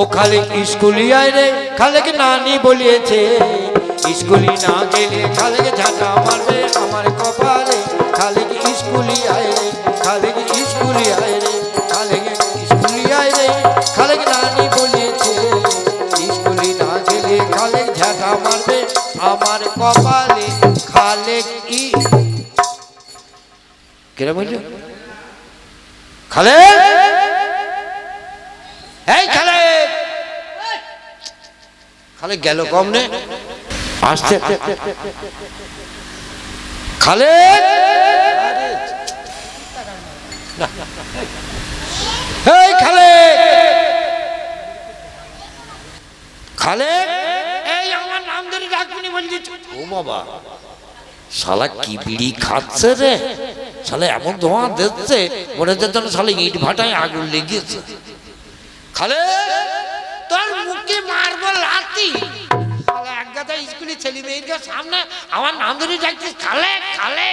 ও খালে স্কুলি আয় রে, খালেকে নানি বলিয়েছে স্কুলি না গেলে খালেকে ঝাঁটা মারবে আমার কপালে। খালেকে স্কুলি আয় রে, খালেকে স্কুলি আয় রে স্কুলি আয় রে, খালেকে নানি বলিয়েছে স্কুলি না গেলে খালে ঝাঁটা মারবে আমার কপালে। খালে খালে খালে খালে গেল কম নে। আসছে। খালে এই খালে খালে এই আমার নাম ধরে ডাকবি বলছি ও বাবা শালা কি বিড়ি খাচ্ছে রে? শালা এমন ধোঁয়া দিচ্ছে মনে হচ্ছে যেন শালা ইট ভাটায় আগুন লেগেছে। খালে লাতি এক গাদা স্কুলে ছেলে মেয়েদের সামনে আমার নাম ধরে ডাকছিস খালে খালে।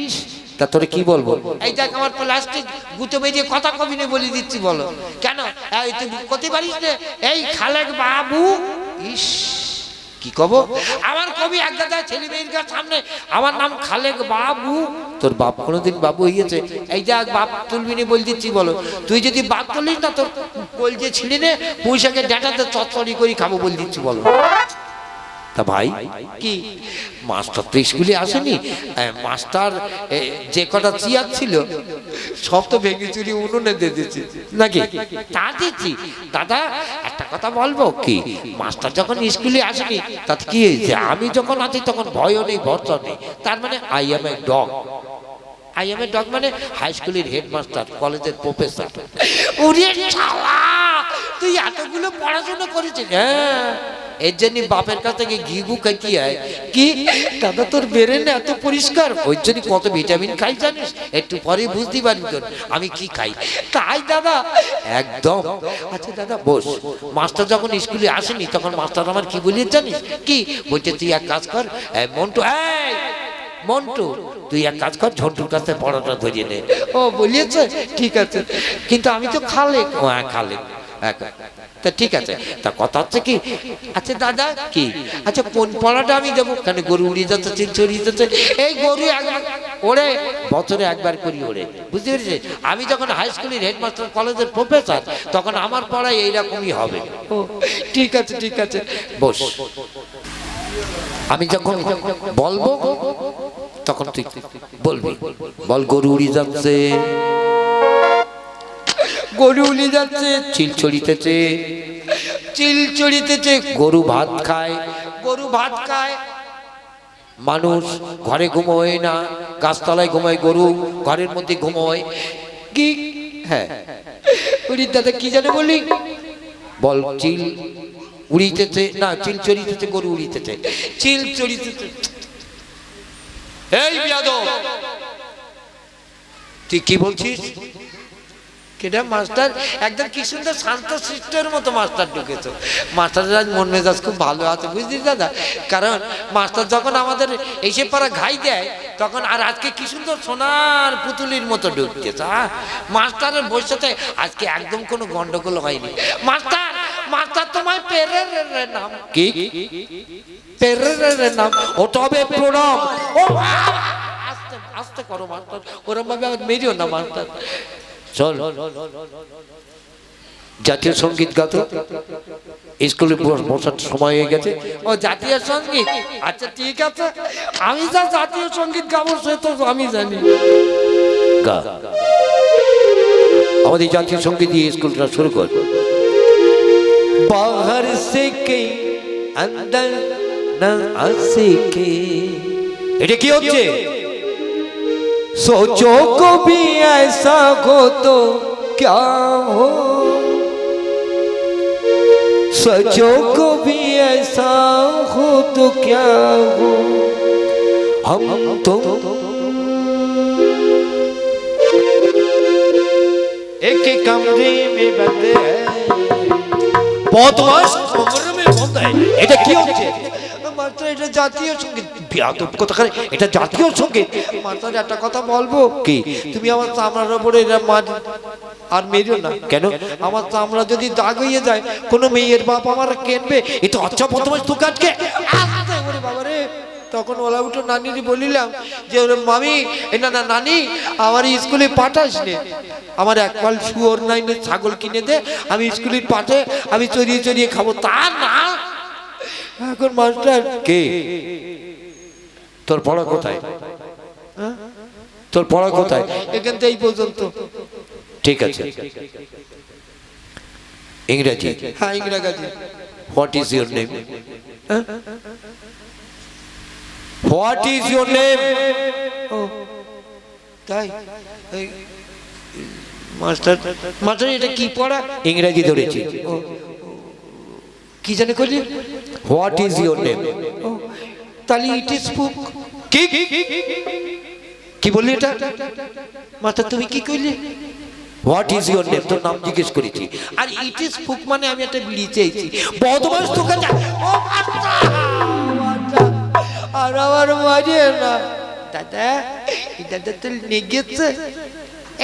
ইস তা তোরে কি বলব? এই দেখ আমার প্লাস্টিক গুতো বেরিয়ে কথা কবি নে বলে দিচ্ছি বলো। কেন? এই তুই কতে পারিস না? এই খালেক বাবু ইস। কি কব? আমার কবি এক গাদা ছেলে মেয়ের সামনে, আমার নাম খালেক বাবু। তোর বাপ কোনোদিন বাবু হইয়াছে? এই দেখ বাপ তুলবি নি বল দিচ্ছি বলো। তুই যদি বাপ তুলিস না, তোর বল যে ছিঁড়ে নে, পয়সাকে ডেটাতে চচ্চড়ি করি খাব বল দিচ্ছি বলো। তা ভাই, কি? মাস্টার তো স্কুলে আসেনি। মাস্টার যে কটা চেয়ার ছিল সব তো ভেঙে চুরি উনুনে দিয়ে দিয়েছে। নাকি? তা দিচ্ছি দাদা একটা কথা বলব কি? মাস্টার যখন স্কুলে আসেনি তাতে কি হয়েছে আমি যখন আছি তখন ভয়ও নেই ভরসা নেই। তার মানে I am a dog I am a dog মানে হাই স্কুলের হেডমাস্টার কলেজের প্রফেসর শালা তুই এতগুলো পড়াশোনা করেছিস হ্যাঁ? এর জন্য বাপের কাছ থেকে ঘিগু খাইতে হয়। কি? দাদা, তোর বেরেন এত পরিষ্কার। ওই জন্য কত ভিটামিন খাই জানিস? একটু পরে বুঝতে পারবি তোর। আমি কি খাই? তাই দাদা। একদম। আচ্ছা দাদা, বস। মাস্টার যখন স্কুলে আসেনি, তখন মাস্টার আমার কি বলিয়ে জানিস? কি? বলছে, তুই এক কাজ কর মন্টু, এই, মন্টু, তুই এক কাজ কর, ঝন্টুর কাছে পড়াটা ধরিয়ে নে। ও বলিয়েছে? ঠিক আছে। কিন্তু আমি তো খালে ও হ্যাঁ খালে তা ঠিক আছে। তা কথা হচ্ছে কি? আচ্ছা দাদা কি? আচ্ছা কোন পড়াটা আমি দেবো কেন গরু উড়িয়ে যাচ্ছে চিল চড়িয়ে যাচ্ছে? এই গরু একবার ওড়ে বছরে একবার করি ওড়ে। বুঝতে পেরেছিস আমি যখন হাই স্কুলের হেডমাস্টার কলেজের প্রফেসর তখন আমার পড়াই এইরকমই হবে। ও। ঠিক আছে ঠিক আছে। বস। আমি যখন বলব তখন তুই বলবি। বল গরু উড়ি যাচ্ছে। গরু উড়ি যাচ্ছে, চিল চড়িতেছে। চিল চড়িতেছে, গরু ভাত খায়, গরু ভাত খায়। মানুষ ঘরে ঘুমোয় না, গাছতলায় ঘুমায় গরু, ঘরের মধ্যে ঘুমোয়। কি? হ্যাঁ। দাদা, কি জানে বলি? বল, চিল উড়িতেছে, না, চিল চড়িতেছে, গরু উড়িতেছে। চিল চড়িতেছে। এই বিয়াদব! তুই কি বলছিস? কেটা মাস্টার, একদম কি সুন্দর শান্ত শিষ্টের মতো মাস্টার ঢুকেছো। মাস্টারের আজ মন মেজাজ খুব ভালো আছে, বুঝলি দাদা? কারণ মাস্টার যখন আমাদের এসে পারা ঘাই দেয়, তখন আর আজকে কি সুন্দর সোনার পুতুলির মতো ঢুকতেছে হ্যাঁ মাস্টারের বসেতে আজকে একদম কোনো গন্ডগোল হয়নি। মাস্টার মাস্টার তোমায় পেরের নাম। কি? পেরের নাম। ও তবে প্রণাম। ও আস্তে আস্তে করো মাস্টার। ওরম ভাবে আমার মেরিও না মাস্টার। চল জাতীয় সঙ্গীত গাত স্কুলে বস- বসার সময় হয়ে গেছে ও জাতীয় সঙ্গীত আচ্ছা ঠিক আছে আমি যা জাতীয় সঙ্গীত গাবো সে তো আমি জানি গা আমাদের জাতীয় সঙ্গীত দিয়ে স্কুলটা শুরু কর बाहर से के अंदर न आसे के এটা কি হচ্ছে सोचो को भी ऐसा हो तो क्या हो सोचो को भी ऐसा हो तो क्या हो हम तो एक कमरे में बंद है বদমাস কমরে বন্ধ হয় এটা কি হচ্ছে মাত্র এটা জাতীয় সংগীত। কোথাকার এটা জাতীয় সংগীত। একটা কথা বলব? কি? তুমি আমার চামড়ার মার আর মেয়েরও না। কেন? আমার আমরা যদি দাগ যায়, কোনো মেয়ের বাপ আমার কেনবে? আচ্ছা প্রথমে রে তখন ওলা উঠো নানির বলিলাম যে, ওরে মামি, এ না না, নানি, আমার স্কুলে পাঠাস নে আমার এক পাল শুয়োর নাই ছাগল কিনে দে, আমি স্কুলে পাঠে আমি চড়িয়ে চড়িয়ে খাব। তা না এখন মাস্টার কে? তোর পড়া কোথায়? তোর পড়া কোথায়? এখান থেকে এই পর্যন্ত। ঠিক আছে। ইংরেজি। হ্যাঁ ইংরা Gazi what is your name what is your name তাই? মাস্টার মাস্টার এটা কি পড়া? ইংরেজি ধরেছি। কি জানে করলি হোয়াট ইজ ইউর নেম তাহলে ইট ইজ বুক কি? কি বললি এটা? মাথা তুমি কি কইলি? হোয়াট ইজ ইউর নেম তোর নাম জিজ্ঞেস করেছি। আর ইট ইজ ফুক মানে আমি একটা বিড়ি চেয়েছি বদমাস তোকে যা ও মাস্টার মাস্টার, আর আমার মাঝে না। দাদা এই দাদা তো নেগেছে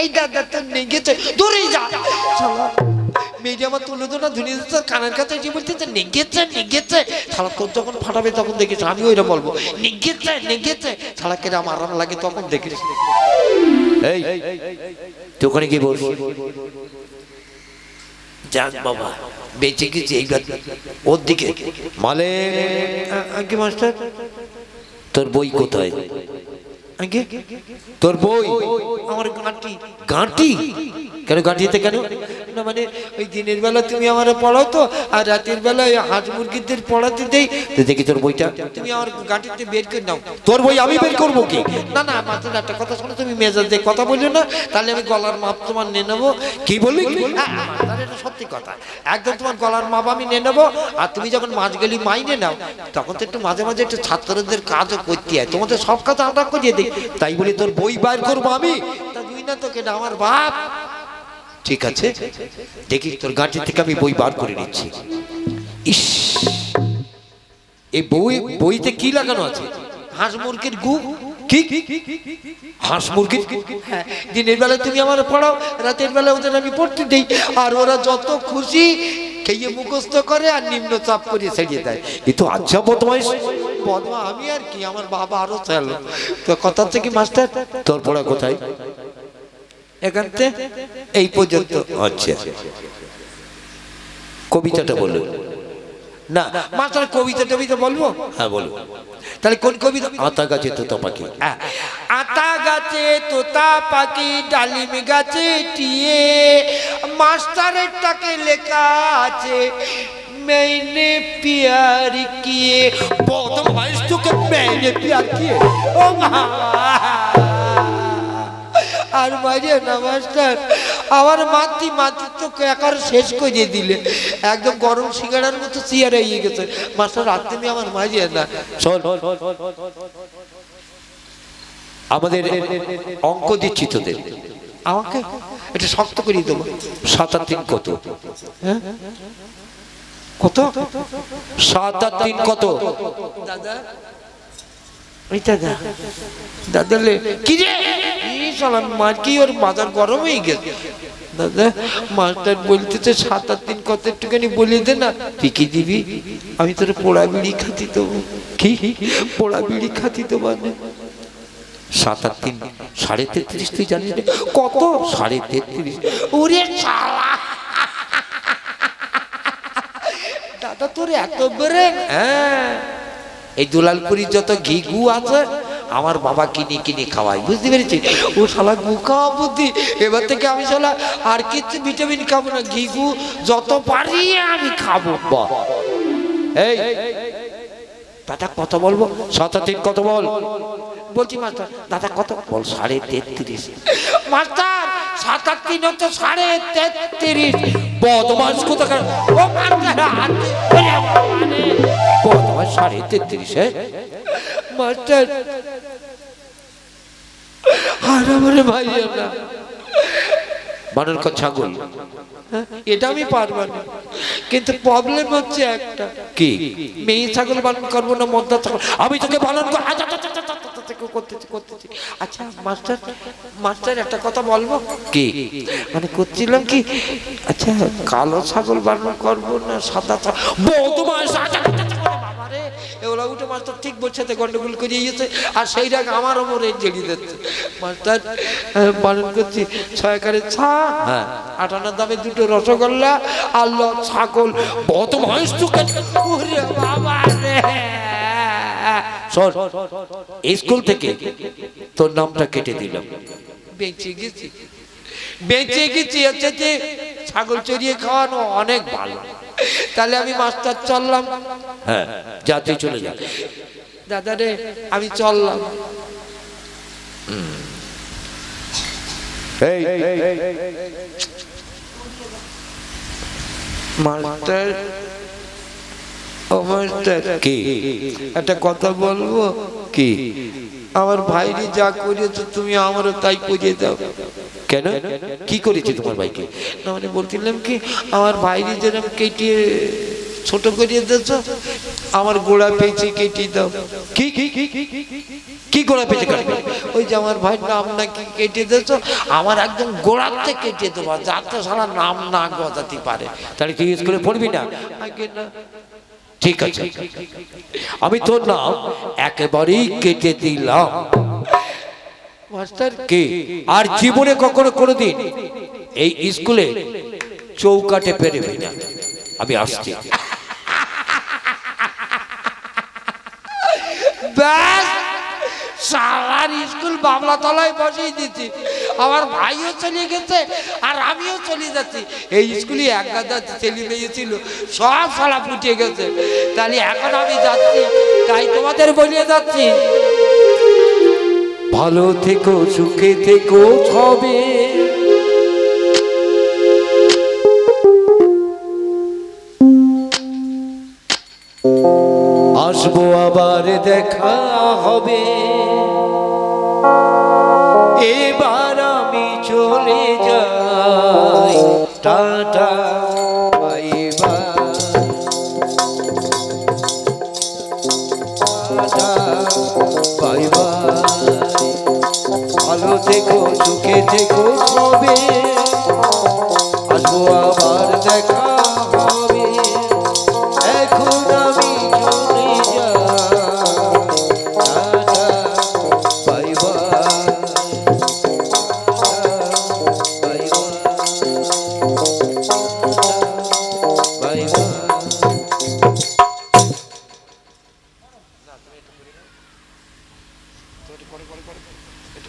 এই দাদা তো নেগেছে দূরে যা। শালা মেয়েটি আমার তুলে তো না ধুনিয়ে দিচ্ছে কানের কাছে এসে বলতেছে নেগেছে নেগেছে। শালা তোর যখন ফাটাবে তখন দেখিস আমি ওইটা বলব নেগেছে নেগেছে। শালা কেটে আমার আরাম লাগে তখন দেখিস। এই তুই ওখানে কি বল। যাক বাবা বেঁচে গেছি এইবার। ওর দিকে। মালে। আগে মাস্টার। তোর বই কোথায়? আগে। তোর বই? আমার গাঁটি। গাঁটি? কেন গাঁটিতে কেন? না মানে ওই দিনের বেলা তুমি আমার পড়াও তো আর রাতের বেলা ওই হাঁস মুরগিদের পড়াতে দেই। তুই দেখি তোর বইটা। তুমি আমার গাঁটিতে বের করে নাও। তোর বই আমি বের করব কি? না না মাত্র একটা কথা শোনো তুমি মেজাজ দিয়ে কথা বলছো না তাহলে আমি গলার মাপ তোমার নিয়ে নেব। কি বললি? হ্যাঁ, তাহলে এটা সত্যি কথা। একদম তোমার গলার মাপ আমি নিয়ে নেব আর তুমি যখন মাছ গেলি মাইনে নাও তখন তো একটু মাঝে মাঝে একটু ছাত্রদের কাজও করতে হয়। তোমাদের সব কাজ আমরা করিয়ে দিই। তাই বলি তোর বই বার করব আমি? তা দুই না তো কেনা আমার বাপ। ঠিক আছে? দেখি তোর গাঁটি থেকে আমি বই বার করে নিচ্ছি। ইস! এই বই বইতে কি লাগানো আছে? হাঁস মুরগির গু? কি? হাঁস মুরগির হ্যাঁ, দিনের বেলা তুমি আমার পড়াও রাতের বেলা ওদের আমি পড়তে দেই। আর ওরা যত খুশি খেয়ে মুখস্থ করে আর নিম্ন চাপ করে ছেড়িয়ে দেয়। এ তো আচ্ছা বদমাইশ। বদমা আমি আর কি আমার বাবা আরও চাইলো তো কথা থেকে মাস্টার তোর পড়া কোথায়? এখান থেকে এই পর্যন্ত আচ্ছা কবিতাটা বলো না মাস্টার কবিতা টবিতা বলবো হ্যাঁ বলো তাহলে কোন কবিতা আতা গাছে তোতা পাখি আহ, আতা গাছে তোতা পাখি ডালিম গাছে টিয়ে মাস্টারের টাকে লেখা আছে मैंने प्यार किए बदमाश तो के मैंने प्यार किए ओ মা আর মাঝে না মাস্টার আমার মাতৃ মাতি তো একার শেষ করে দিলে একদম গরম সিঙ্গাড়ার মতো চেয়ার হয়ে গেছে মাস্টার রাত তুমি আমার মাঝে না শোন আমাদের অঙ্ক দিচ্ছি তোদের আমাকে এটা শক্ত করে দেবো সাত আর তিন কত হ্যাঁ কত সাত আর তিন কত দাদা ওই দাদা দাদা কি রে? মার কি ওর বাজার গরম গেছে? দাদা মাস্টার বলতেছে সাত আট দিন কত একটুখানি বলে দে না। তুই কি দিবি। আমি তোর পোড়া বিড়ি খাতি দেবো। কি? পোড়া বিড়ি খাতি দেবো আমি। সাত আর তিন সাড়ে তেত্রিশ তুই জানিস? কত? সাড়ে তেত্রিশ। ওরে শালা! দাদা, তোর এত ব্রেন হ্যাঁ? এই দুলালপুরির যত ঘি গু আছে, আমার বাবা কিনে কিনে খাওয়াই বুঝতে পেরেছি? ও শালা গু খাওয়া বুদ্ধি। এবার থেকে আমি শালা আর কিছু ভিটামিন খাব না, ঘি গু যত পারি আমি খাব এই, দাদা কত বলব? তিন কত বল? বলছি, মাস্টার, দাদা কত বল? সাড়ে তেত্রিশ। মাস্টার তিন হচ্ছে সাড়ে তেত্রিশ। বদমাস কোথাকার? বদমাস সাড়ে তেত্রিশে। মাস্টার। আর আমার ভাই না বানর কা ছাগল? এটা আমি পারব না। কিন্তু প্রবলেম হচ্ছে একটা। কি? মেয়ে ছাগল পালন করব না মদ্দা ছাগল। আমি তোকে পালন আচ্ছা, আচ্ছা, আচ্ছা, করতেছি করতেছি। আচ্ছা মাস্টার মাস্টার একটা কথা বলব? কি? মানে করছিলাম কি? আচ্ছা কালো ছাগল পালন করব না সাদা ছাগল বৌদমাস আচ্ছা, আচ্ছা, এগুলা উঠে মাস্টার ঠিক বলছে তো গন্ডগোল করে গিয়েছে আর সেই রাগ আমার ওপরে জড়িয়ে দিচ্ছে মাস্টার পালন করছি ছয়কারে ছা হ্যাঁ। আটানার দামে দুটো রসগোল্লা আর ল ছাগল। কত তোকে ওরে বাবা রে। শোন স্কুল থেকে তোর নামটা কেটে দিলাম। বেঁচে গেছি। বেঁচে গেছি হচ্ছে যে ছাগল চড়িয়ে খাওয়ানো অনেক ভালো। তাহলে আমি মাস্টার চললাম। হ্যাঁ যা তুই চলে যা। দাদা রে আমি চললাম। মাস্টার ও মাস্টার কি? একটা কথা বলব? কি? আমার ভাইরি যা করেছ তুমি আমারও তাই করিয়ে দাও। কেন? কি করেছি তোমার ভাইকে? না মানে বলছিলাম কি, আমার ভাইরি যেরকম কেটে ছোট করিয়ে দিয়েছ, আমার গোড়া পেয়েছে কেটে দাও। কি কি কি কি গোড়া পেঁচে কাটবে? ওই যে আমার ভাই নাম নাকি কেটে দিয়েছ, আমার একদম গোড়াতে কেটে দেবো যাতে সারা নাম না গজাতে পারে। তাহলে তুই স্কুলে পড়বি না। ঠিক আছে। আমি তোর নাম একেবারেই কেটে দিলাম। মাস্টার কে? আর জীবনে কখনো কোনোদিন এই স্কুলে চৌকাটে পেরেবি না। আমি আসছি। ব্যাস সারার স্কুল বাবলা তলায় বসিয়ে দিচ্ছি। আমার ভাইও চলে গেছে আর আমিও চলে যাচ্ছি। এই স্কুলে এক গাদা ছেলে মেয়ে ছিল সব সালা ফুটে গেছে। তাহলে এখন আমি যাচ্ছি তাই তোমাদের বলিয়ে যাচ্ছি। ভালো থেকো সুখে থেকো ছবে আসব আবার দেখা হবে। এবার আমি চলে যাই। টাটা। देखो चुके देखो सबे अल्लाह बार देखो